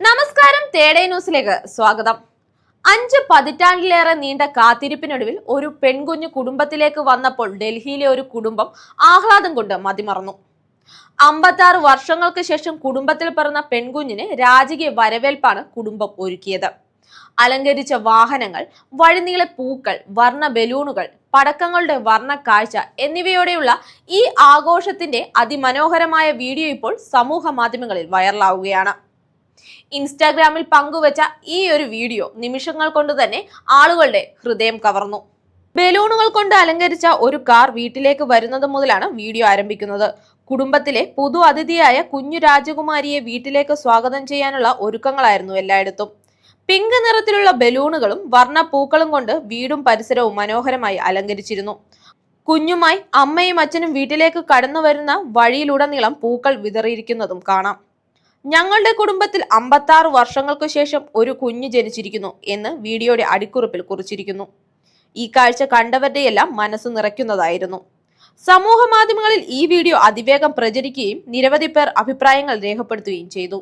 നമസ്കാരം തേടേ ന്യൂസിലേക്ക് സ്വാഗതം. അഞ്ച് പതിറ്റാണ്ടിലേറെ നീണ്ട കാത്തിരിപ്പിനൊടുവിൽ ഒരു പെൺകുഞ്ഞു കുടുംബത്തിലേക്ക് വന്നപ്പോൾ ഡൽഹിയിലെ ഒരു കുടുംബം ആഹ്ലാദം കൊണ്ട് മതിമറന്നു. അമ്പത്താറ് വർഷങ്ങൾക്ക് ശേഷം കുടുംബത്തിൽ പിറന്ന പെൺകുഞ്ഞിന് രാജകീയ വരവേൽപ്പാണ് കുടുംബം ഒരുക്കിയത്. അലങ്കരിച്ച വാഹനങ്ങൾ വഴിനീളെ പൂക്കൾ വർണ ബലൂണുകൾ പടക്കങ്ങളുടെ വർണ കാഴ്ച എന്നിവയോടെയുള്ള ഈ ആഘോഷത്തിന്റെ അതിമനോഹരമായ വീഡിയോ ഇപ്പോൾ സമൂഹ മാധ്യമങ്ങളിൽ വൈറലാവുകയാണ്. ഇൻസ്റ്റാഗ്രാമിൽ പങ്കുവച്ച ഈ ഒരു വീഡിയോ നിമിഷങ്ങൾ കൊണ്ട് തന്നെ ആളുകളുടെ ഹൃദയം കവർന്നു. ബലൂണുകൾ കൊണ്ട് അലങ്കരിച്ച ഒരു കാർ വീട്ടിലേക്ക് വരുന്നത് മുതലാണ് വീഡിയോ ആരംഭിക്കുന്നത്. കുടുംബത്തിലെ പുതു അതിഥിയായ കുഞ്ഞു രാജകുമാരിയെ വീട്ടിലേക്ക് സ്വാഗതം ചെയ്യാനുള്ള ഒരുക്കങ്ങളായിരുന്നു എല്ലായിടത്തും. പിങ്ക് നിറത്തിലുള്ള ബലൂണുകളും വർണ പൂക്കളും കൊണ്ട് വീടും പരിസരവും മനോഹരമായി അലങ്കരിച്ചിരുന്നു. കുഞ്ഞുമായി അമ്മയും അച്ഛനും വീട്ടിലേക്ക് കടന്നു വരുന്ന വഴിയിലുടനീളം പൂക്കൾ വിതറിയിരിക്കുന്നതും കാണാം. ഞങ്ങളുടെ കുടുംബത്തിൽ അമ്പത്താറ് വർഷങ്ങൾക്ക് ശേഷം ഒരു കുഞ്ഞ് ജനിച്ചിരിക്കുന്നു എന്ന് വീഡിയോയുടെ അടിക്കുറിപ്പിൽ കുറിച്ചിരിക്കുന്നു. ഈ കാഴ്ച കണ്ടവരുടെയെല്ലാം മനസ്സ് നിറയ്ക്കുന്നതായിരുന്നു. സമൂഹ മാധ്യമങ്ങളിൽ ഈ വീഡിയോ അതിവേഗം പ്രചരിക്കുകയും നിരവധി പേർ അഭിപ്രായങ്ങൾ രേഖപ്പെടുത്തുകയും ചെയ്തു.